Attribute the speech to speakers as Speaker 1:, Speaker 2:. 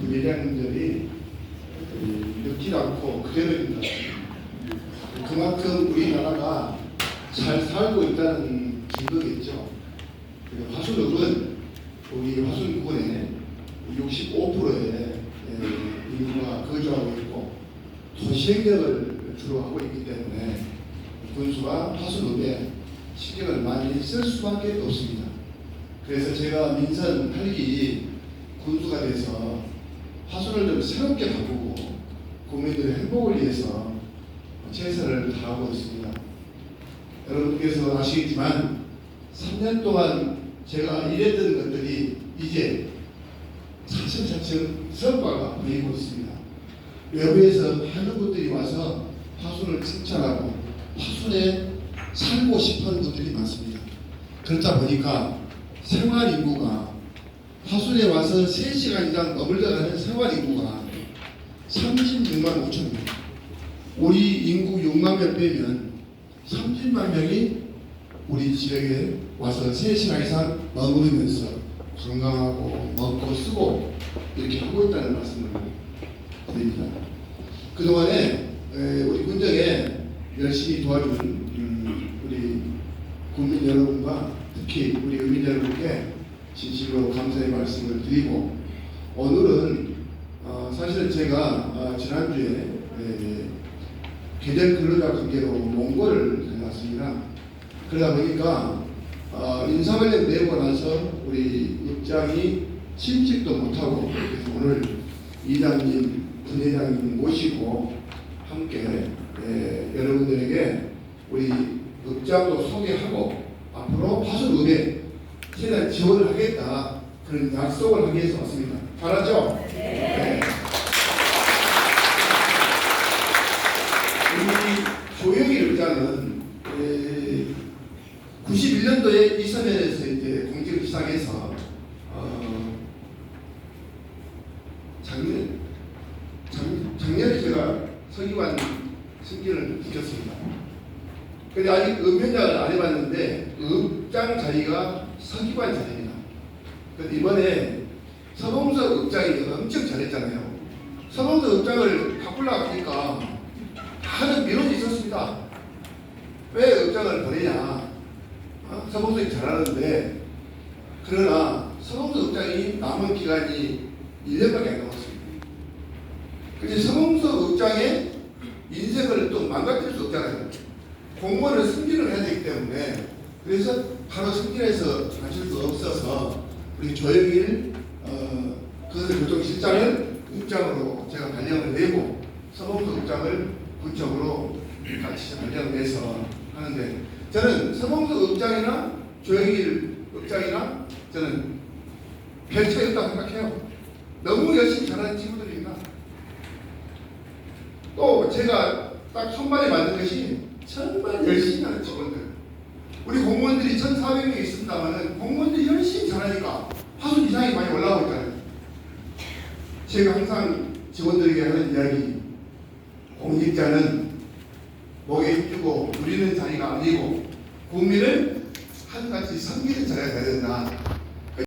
Speaker 1: 부회장님들이 늙지 않고 그대로 같습니다. 그만큼 우리나라가 잘 살고 있다는 증거겠죠. 화순읍은 우리 화순군의 65%의 인구가 거주하고 있고 도시행정을 주로 하고 있기 때문에 군수가 화순읍에 신경을 많이 쓸 수밖에 없습니다. 그래서 제가 민선 8기 군수가 돼서 화순을 좀 새롭게 바꾸고 국민들의 행복을 위해서 최선을 다하고 있습니다. 여러분께서 아시겠지만 3년 동안 제가 일했던 것들이 이제 차츰차츰 성과가 보이고 있습니다. 외부에서 많은 분들이 와서 화순을 칭찬하고 화순에 살고 싶은 분들이 많습니다. 그렇다 보니까 생활 인구가 화순에 와서 3시간 이상 머물러가는 생활 인구가 36만 5천 명. 우리 인구 6만 명 빼면 30만 명이 우리 지역에 와서 3시간 이상 머무르면서 건강하고 먹고 쓰고 이렇게 하고 있다는 말씀을 드립니다. 그동안에 에, 우리 군정에 열심히 도와준 음, 우리 국민 여러분과 특히 우리 의민 여러분께 진심으로 감사의 말씀을 드리고 오늘은 어, 사실은 제가 어, 지난주에 에, 개별 근로자 관계로 몽골을 다녀왔습니다. 그러다 보니까 어, 인사관련 내고 나서 우리 입장이 침직도 못하고 그래서 오늘 이장님, 분회장님 모시고 함께 에, 여러분들에게 우리 읍장도 소개하고 앞으로 화순읍에 최대한 지원을 하겠다 그런 약속을 하기 위해서 왔습니다. 잘하죠? 네. 우리 조영일 의장은 91년도에 이서면에서 이제 공직을 시작해서 어, 작년 작, 작년에 제가 서기관 승진을 시켰습니다. 근데 아직 읍현장을 안 해봤는데 읍장 자리가 서기관 자리입니다. 근데 이번에 서봉서 읍장이 엄청 잘했잖아요. 서봉서 읍장을 바꾸려고 하니까 많은 민원이 있었습니다. 왜 읍장을 보내냐? 어? 서봉석이 잘하는데 그러나 서봉석 읍장이 남은 기간이 1년밖에 안 남았습니다. 근데 서봉석 읍장의 인생을 또 망가뜨릴 수 없잖아요. 공무원을 승진을 해야 되기 때문에 그래서 바로 승진해서 가실 수 없어서 우리 조영일 어, 그 교통실장을 읍장으로 제가 발령을 내고 서봉석 읍장을 군청으로 같이 발령을 내서 하는데 저는 서봉석 읍장이나 조영일 읍장이나 저는 별 차이 없다고 생각해요. 너무 열심히 잘하는 친구들입니다. 또 제가 딱 손발에 맞는 것이 정말 열심히 하는 직원들. 우리 공무원들이 1,400명 있습니다만은 공무원들이 열심히 잘하니까 화순 이상이 많이 올라오고 있잖아요. 제가 항상 직원들에게 하는 이야기, 공직자는 목에 힘주고 누리는 자리가 아니고 국민을 한같이 섬기는 자리가 돼야 된다.